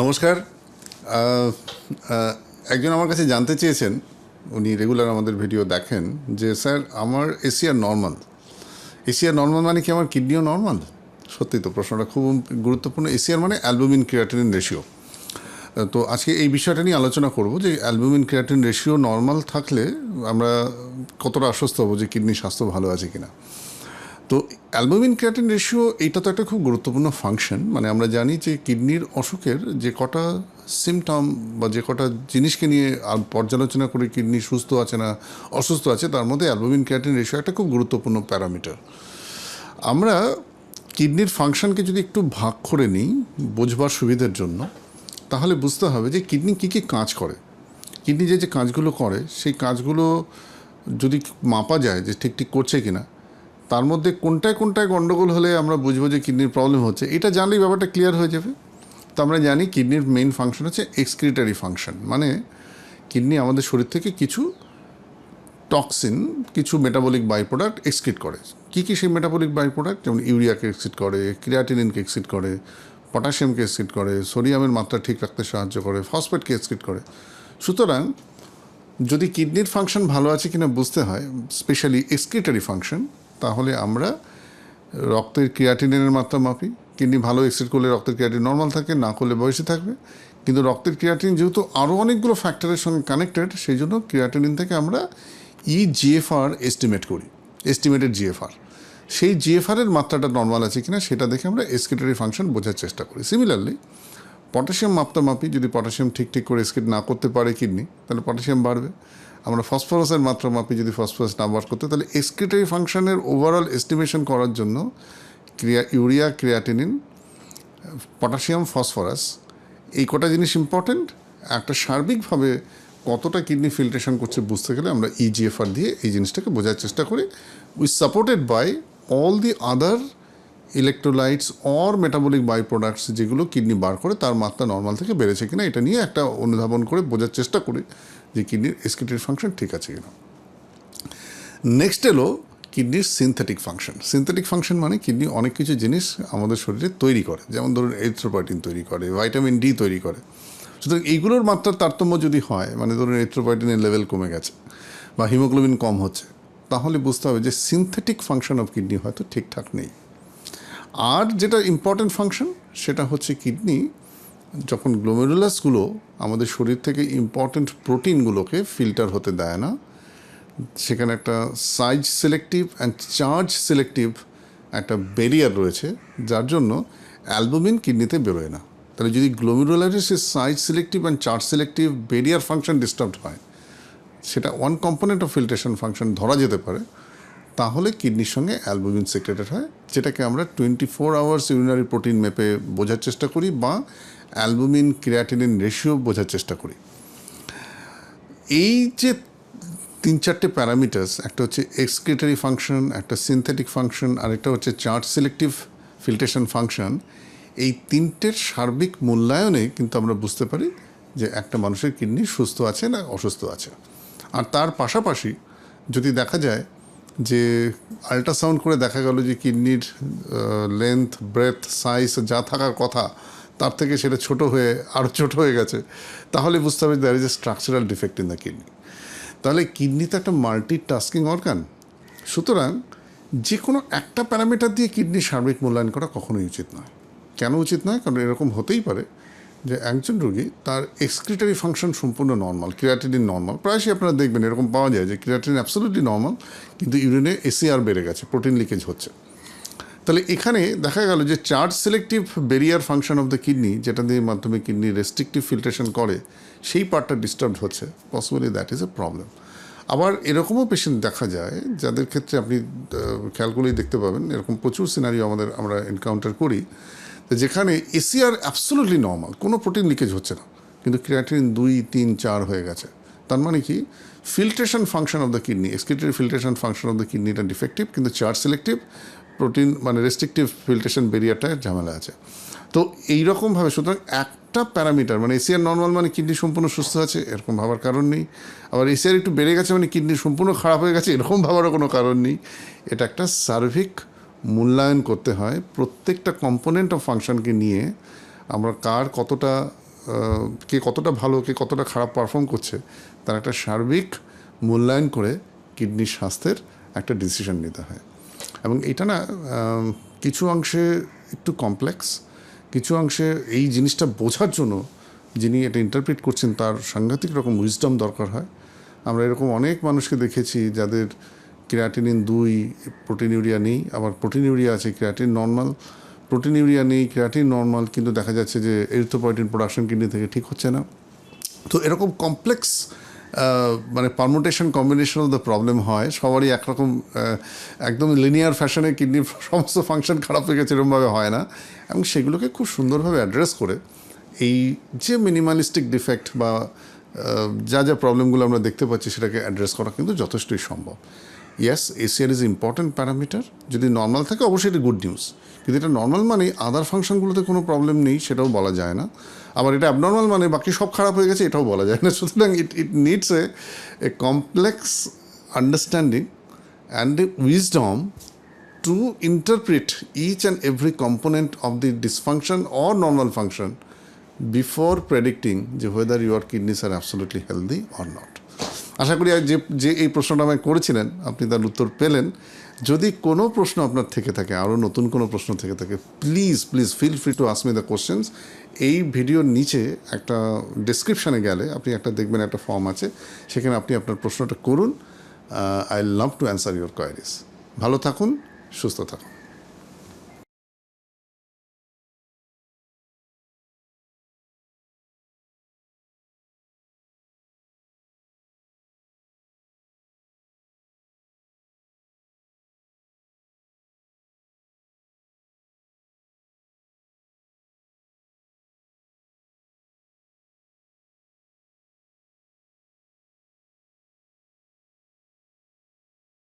নমস্কার। একজন আমার কাছে জানতে চেয়েছেন, উনি রেগুলার আমাদের ভিডিও দেখেন, যে স্যার, আমার এশিয়ার নর্মাল। এশিয়ার নর্মাল মানে কি আমার কিডনিও নর্মাল? সত্যি তো, প্রশ্নটা খুব গুরুত্বপূর্ণ। এশিয়ার মানে অ্যালবুমিন ক্রিয়াটিন রেশিও। তো আজকে এই বিষয়টা নিয়ে আলোচনা করব যে অ্যালবুমিন ক্রিয়াটিন রেশিও নর্মাল থাকলে আমরা কতটা আশ্বস্ত হব যে কিডনি স্বাস্থ্য ভালো আছে কিনা। তো অ্যালবুমিন ক্রিয়াটিন রেশিও, এটা তো একটা খুব গুরুত্বপূর্ণ ফাংশন। মানে আমরা জানি যে কিডনির অসুখের যে কটা সিমটম বা যে কটা জিনিসকে নিয়ে পর্যালোচনা করে কিডনি সুস্থ আছে না অসুস্থ আছে, তার মধ্যে অ্যালবুমিন ক্রিয়াটিন রেশিও একটা খুব গুরুত্বপূর্ণ প্যারামিটার। আমরা কিডনির ফাংশনকে যদি একটু ভাগ করে নিই বোঝবার সুবিধার জন্য, তাহলে বুঝতে হবে যে কিডনি কী কী কাজ করে। কিডনি যে যে কাজগুলো করে, সেই কাজগুলো যদি মাপা যায় যে ঠিক ঠিক করছে কিনা তার মধ্যে কোনটায় কোনটায় গণ্ডগোল হলে আমরা বুঝব যে কিডনির প্রবলেম হচ্ছে? এটা জানলেই ব্যাপারটা ক্লিয়ার হয়ে যাবে। তো আমরা জানি কিডনির মেইন ফাংশন হচ্ছে এক্সক্রিটারি ফাংশন মানে কিডনি আমাদের শরীর থেকে কিছু টক্সিন কিছু মেটাবলিক বাই প্রোডাক্ট এক্সক্রিট করে। কী কী সেই মেটাবলিক বাই প্রোডাক্ট যেমন ইউরিয়াকে এক্সিট করে ক্রিয়াটিনিনকে এক্সক্রিট করে পটাশিয়ামকে এক্সক্রিট করে সোডিয়ামের মাত্রা ঠিক রাখতে সাহায্য করে ফসফেটকে এক্সক্রিট করে। সুতরাং যদি কিডনির ফাংশন ভালো আছে কিনা বুঝতে হয় স্পেশালি এক্সক্রিটারি ফাংশন তাহলে আমরা রক্তের ক্রিয়াটিনের মাত্রা মাপি। কিডনি ভালো এক্সিট করলে রক্তের ক্রিয়াটিন নর্মাল থাকে, না করলে বয়সে থাকবে। কিন্তু রক্তের ক্রিয়াটিন যেহেতু আরও অনেকগুলো ফ্যাক্টরের সঙ্গে কানেক্টেড সেই জন্য ক্রিয়াটিনিন থেকে আমরা ই জিএফআর এস্টিমেট করি এস্টিমেটেড জিএফআর সেই জিএফআরের মাত্রাটা নর্মাল আছে কিনা, সেটা দেখে আমরা এক্সক্রিটারি ফাংশন বোঝার চেষ্টা করি। সিমিলারলি পটাশিয়াম মাপটা মাপি, যদি পটাশিয়াম ঠিক ঠিক করে এক্সক্রিট না করতে পারে কিডনি, তাহলে পটাশিয়াম বাড়বে। আমরা ফসফরাসের মাত্রা মাপি, যদি ফসফরাস না বার করতে, তাহলে এক্সক্রিটারি ফাংশনের ওভারঅল এস্টিমেশন করার জন্য ক্রিয়া, ইউরিয়া ক্রিয়াটিনিন পটাশিয়াম ফসফরাস এই কটা জিনিস ইম্পর্ট্যান্ট একটা সার্বিকভাবে কতটা কিডনি ফিল্ট্রেশন করছে বুঝতে গেলে আমরা E ইজিএফআর দিয়ে এই জিনিসটাকে বোঝার চেষ্টা করি। We supported by all the other electrolytes or metabolic by products যেগুলো কিডনি বার করে, তার মাত্রা নর্মাল থেকে বেড়েছে কিনা, এটা নিয়ে একটা অনুধাবন করে বোঝার চেষ্টা করি। যে কিডনির এসকিটির ফাংশন ঠিক আছে কিনা। নেক্সট এলো কিডনির সিনথেটিক ফাংশন সিনথেটিক ফাংশন মানে কিডনি অনেক কিছু জিনিস আমাদের শরীরে তৈরি করে। যেমন ধরুন এরিথ্রোপাইটিন তৈরি করে ভাইটামিন ডি তৈরি করে। সুতরাং এইগুলোর মাত্রার তারতম্য যদি হয় মানে ধরুন এরিথ্রোপাইটিনের লেভেল কমে গেছে বা হিমোগ্লোবিন কম হচ্ছে, তাহলে বুঝতে হবে যে সিনথেটিক ফাংশন অফ কিডনি হয়তো ঠিকঠাক নেই। আর যেটা ইম্পর্ট্যান্ট ফাংশন সেটা হচ্ছে কিডনি যখন গ্লোমেরুলাসগুলো আমাদের শরীর থেকে ইম্পর্ট্যান্ট প্রোটিনগুলোকে ফিল্টার হতে দেয় না, সেখানে একটা size selective and charge selective একটা ব্যারিয়ার রয়েছে, যার জন্য অ্যালবুমিন কিডনিতে বেরোয় না। তাহলে যদি গ্লোমেরুলারিসের size selective and charge selective barrier function disturb হয়, সেটা one component of filtration function ধরা যেতে পারে। তাহলে কিডনির সঙ্গে অ্যালবুমিন সিক্রেটেড হয়, যেটাকে আমরা twenty four hours urinary protein মেপে বোঝার চেষ্টা করি বা অ্যালবুমিন ক্রিয়াটিনিন রেশিও বোঝার চেষ্টা করি। এই যে তিন চারটে প্যারামিটার্স একটা হচ্ছে এক্সক্রিটারি ফাংশন একটা সিনথেটিক ফাংশন আরেকটা হচ্ছে চার্জ সিলেক্টিভ ফিল্টেশন ফাংশন এই তিনটের সার্বিক মূল্যায়নে কিন্তু আমরা বুঝতে পারি যে একটা মানুষের কিডনি সুস্থ আছে না অসুস্থ আছে। আর তার পাশাপাশি যদি দেখা যায় যে আল্ট্রাসাউন্ড করে দেখা গেল যে কিডনির লেন্থ ব্রেথ সাইজ যা থাকার কথা, তার থেকে সেটা ছোট হয়ে আরও ছোট হয়ে গেছে। তাহলে বুঝতে হবে there is a structural defect in the kidney তাহলে কিডনি তো একটা মাল্টি টাস্কিং অর্গান সুতরাং যে কোনো একটা প্যারামিটার দিয়ে কিডনির সার্বিক মূল্যায়ন করা কখনোই উচিত নয়। কেন উচিত নয়? কারণ এরকম হতেই পারে। যে একজন রোগী তার এক্সক্রিটারি ফাংশন সম্পূর্ণ নর্মাল ক্রিয়াটিনিন নর্মাল প্রায়শই আপনারা দেখবেন এরকম পাওয়া যায় যে ক্রিয়াটিনিন অ্যাবসলিউটলি নর্মাল কিন্তু ইউরিনে এসিআর বেড়ে গেছে প্রোটিন লিকেজ হচ্ছে। তাহলে এখানে দেখা গেল যে charge selective barrier function of the kidney যেটা দিয়ে মাধ্যমে কিডনি রেস্ট্রিকটিভ ফিল্ট্রেশন করে, সেই পার্টটা ডিস্টার্ব হচ্ছে। Possibly that is a problem আবার এরকমও পেশেন্ট দেখা যায়, যাদের ক্ষেত্রে আপনি খেয়াল করলেই দেখতে পাবেন, এরকম প্রচুর সিনারিও আমাদের, আমরা এনকাউন্টার করি যেখানে এসিআর অ্যাবসোলুটলি নর্মাল কোনো প্রোটিন লিকেজ হচ্ছে না। কিন্তু ক্রিয়াটিন দুই, তিন, চার হয়ে গেছে। তার মানে কি? Filtration function of the kidney excretory filtration function of the কিডনিটা defective কিন্তু চার্জ সিলেক্টিভ প্রোটিন মানে রেস্ট্রিকটিভ ফিল্ট্রেশন বেরিয়ারটা ঝামেলা আছে। তো এইরকমভাবে সুতরাং একটা প্যারামিটার মানে এসিআর নর্মাল মানে কিডনি সম্পূর্ণ সুস্থ আছে, এরকম ভাবার কারণ নেই। আবার এসিআর একটু বেড়ে গেছে মানে কিডনি সম্পূর্ণ খারাপ হয়ে গেছে, এরকম ভাবারও কোনো কারণ নেই। এটা একটা সার্ভিক মূল্যায়ন করতে হয়, প্রত্যেকটা কম্পোনেন্ট অফ ফাংশনকে নিয়ে আমরা কার কতটা কে কতটা ভালো, কে কতটা খারাপ পারফর্ম করছে, তার একটা সার্বিক মূল্যায়ন করে কিডনির স্বাস্থ্যের একটা ডিসিশন নিতে হয়। এবং এটা না কিছু অংশে একটু কমপ্লেক্স কিছু অংশে এই জিনিসটা বোঝার জন্য যিনি এটা ইন্টারপ্রিট করছেন, তার সাংঘাতিক রকম উইজডম দরকার হয়। আমরা এরকম অনেক মানুষকে দেখেছি যাদের ক্রিয়াটিনিন দুই প্রোটিন ইউরিয়া নেই, আবার প্রোটিন ইউরিয়া আছে ক্রিয়াটিন নর্মাল প্রোটিন ইউরিয়া নেই ক্রিয়াটিন নর্মাল কিন্তু দেখা যাচ্ছে যে এরিথ্রোপয়েটিন প্রোডাকশন কিডনি থেকে ঠিক হচ্ছে না। তো এরকম কমপ্লেক্স মানে permutation combination of the problem হয়, সবারই একরকম একদম লিনিয়ার ফ্যাশনে কিডনির সমস্ত ফাংশন খারাপ হয়ে গেছে এরকমভাবে হয় না। এবং সেগুলোকে খুব সুন্দরভাবে অ্যাড্রেস করে এই যে মিনিমালিস্টিক ডিফেক্ট বা যা যা প্রবলেমগুলো আমরা দেখতে পাচ্ছি সেটাকে অ্যাড্রেস করা কিন্তু যথেষ্টই সম্ভব। Yes ACR is important parameter যদি নর্মাল থাকে, অবশ্যই এটা গুড নিউজ কিন্তু এটা নর্মাল মানে আদার ফাংশনগুলোতে কোনো প্রবলেম নেই, সেটাও বলা যায় না। আবার এটা অ্যাবনর্মাল মানে বাকি সব খারাপ হয়ে গেছে, এটাও বলা যায় না। সুতরাং it it needs a a complex understanding and a wisdom to interpret each and every component of the dysfunction or normal function before predicting যে whether your kidneys are absolutely healthy or not আশা করি যে যে এই প্রশ্নটা আমায় করেছিলেন, আপনি তার উত্তর পেলেন। যদি কোনো প্রশ্ন আপনার থেকে থাকে, আরও নতুন কোনো প্রশ্ন থেকে থাকে please please feel free to ask me the questions এই ভিডিওর নিচে একটা ডেসক্রিপশানে গেলে আপনি একটা দেখবেন একটা ফর্ম আছে, সেখানে আপনি আপনার প্রশ্নটা করুন। I love to answer your queries ভালো থাকুন, সুস্থ থাকুন।